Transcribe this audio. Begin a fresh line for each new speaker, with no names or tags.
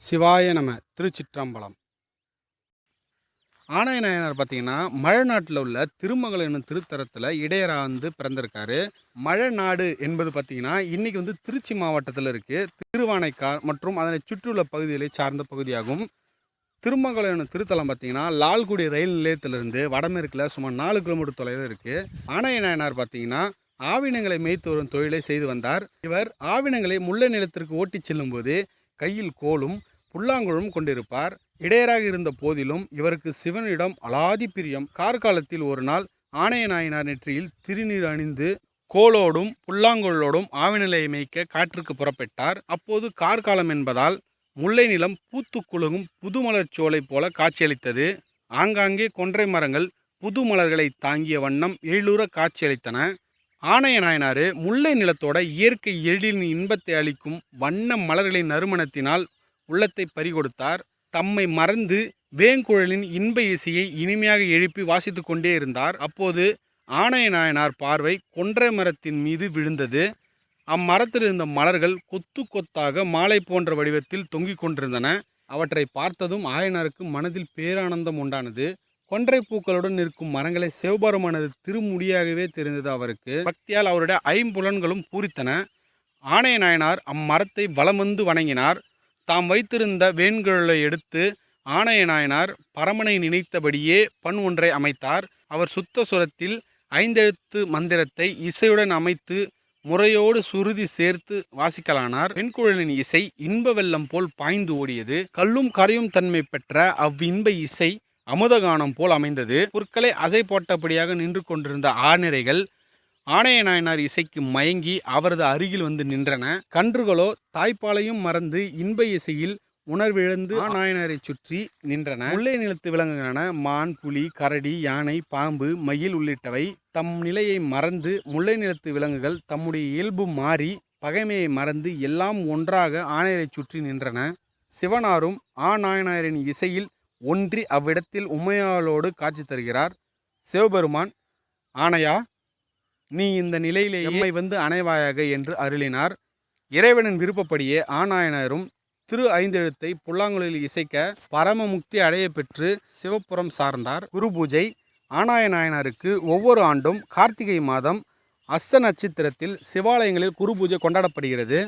சிவாய நம திருச்சிற்றம்பலம். ஆணைய நாயனார் பார்த்தீங்கன்னா மழைநாட்டில் உள்ள திருமகள் என்னும் திருத்தலத்தில் இடையரா வந்து பிறந்திருக்காரு. மழைநாடு என்பது பார்த்தீங்கன்னா இன்றைக்கி வந்து திருச்சி மாவட்டத்தில் இருக்குது திருவானைக்கா மற்றும் அதனை சுற்றியுள்ள பகுதிகளை சார்ந்த பகுதியாகும். திருமங்கலம் என்னும் திருத்தலம் பார்த்தீங்கன்னா லால்குடி ரயில் நிலையத்திலிருந்து வடமேற்கில் சுமார் நாலு கிலோமீட்டர் தொலைவில் இருக்குது ஆணைய நாயனார் பார்த்தீங்கன்னா ஆவினங்களை மேய்த்து வரும் தொழிலை செய்து வந்தார். இவர் ஆவினங்களை முல்லை நிலத்திற்கு ஓட்டிச் செல்லும்போது கையில் கோலும் புல்லாங்குழலும் கொண்டிருப்பார். இடையராக இருந்த போதிலும் இவருக்கு சிவனிடம் அலாதி பிரியம். கார்காலத்தில் ஒரு நாள் ஆணைய நாயனார் நெற்றியில் திருநீர் அணிந்து கோலோடும் புல்லாங்குழலோடும் ஆவிநிலையை மேய்க்க காற்றுக்கு புறப்பட்டார். அப்போது கார்காலம் என்பதால் முல்லை நிலம் பூத்து குலுங்கும் புதுமலர் சோலை போல காட்சியளித்தது. ஆங்காங்கே கொன்றை மரங்கள் புது மலர்களை தாங்கிய வண்ணம் எழிலுற காட்சியளித்தன. ஆணைய நாயனாரு முல்லை நிலத்தோட இயற்கை எழிலின் இன்பத்தை அளிக்கும் வண்ண மலர்களின் நறுமணத்தினால் உள்ளத்தை பறிகொடுத்தார். தம்மை மறந்து வேங்குழலின் இன்ப இசையை இனிமையாக எழுப்பி வாசித்து கொண்டே இருந்தார். அப்போது ஆணைய நாயனார் பார்வை கொன்றை மரத்தின் மீது விழுந்தது. அம்மரத்தில் இருந்த மலர்கள் கொத்து கொத்தாக மாலை போன்ற வடிவத்தில் தொங்கிக் கொண்டிருந்தன. அவற்றை பார்த்ததும் ஆயனாருக்கு மனதில் பேரானந்தம் உண்டானது. கொன்றை பூக்களுடன் நிற்கும் மரங்களை சிவபெருமானது திருமுடியாகவே தெரிந்தது அவருக்கு. பக்தியால் அவருடைய ஐம்புலன்களும் பூரித்தன. ஆணைய நாயனார் அம்மரத்தை வலம் வந்து வணங்கினார். தாம் வைத்திருந்த வேண்குழலை எடுத்து ஆணைய நாயனார் பரமனை நினைத்தபடியே பண் ஒன்றை அமைத்தார். அவர் சுத்த சுரத்தில் ஐந்தெழுத்து மந்திரத்தை இசையுடன் அமைத்து முறையோடு சுருதி சேர்த்து வாசிக்கலானார். பெண்குழலின் இசை இன்ப வெள்ளம் போல் பாய்ந்து ஓடியது. கல்லும் கரையும் தன்மை பெற்ற அவ்வின்ப இசை அமுதகானம் போல் அமைந்தது. புற்களை அசை போட்டபடியாக நின்று கொண்டிருந்த ஆநிரைகள் ஆணைய நாயனார் இசைக்கு மயங்கி அவரது அருகில் வந்து நின்றன. கன்றுகளோ தாய்ப்பாலையும் மறந்து இன்ப இசையில் உணர்விழந்து நாயனாரை சுற்றி நின்றன. முல்லை நிலத்து விலங்குகளான மான் புலி கரடி யானை பாம்பு மயில் உள்ளிட்டவை தம் நிலையை மறந்து முல்லை நிலத்து விலங்குகள் தம்முடைய இயல்பு மாறி பகைமையை மறந்து எல்லாம் ஒன்றாக ஆணையரை சுற்றி நின்றன. சிவனாரும் ஆ நாயனாரின் இசையில் ஒன்றி அவ்விடத்தில் உமையாளோடு காட்சி தருகிறார். சிவபெருமான் ஆணையா நீ இந்த நிலையிலே எம்மை வந்து அணைவாயாக என்று அருளினார். இறைவனின் விருப்பப்படியே ஆநாயனரும் திரு ஐந்தெழுத்தை புல்லாங்குழலில் இசைக்க பரம முக்தி அடைய பெற்று சிவப்புரம் சார்ந்தார். குரு பூஜை ஆனாய நாயனாருக்கு ஒவ்வொரு ஆண்டும் கார்த்திகை மாதம் அஸ்த நட்சத்திரத்தில் சிவாலயங்களில் குரு பூஜை கொண்டாடப்படுகிறது.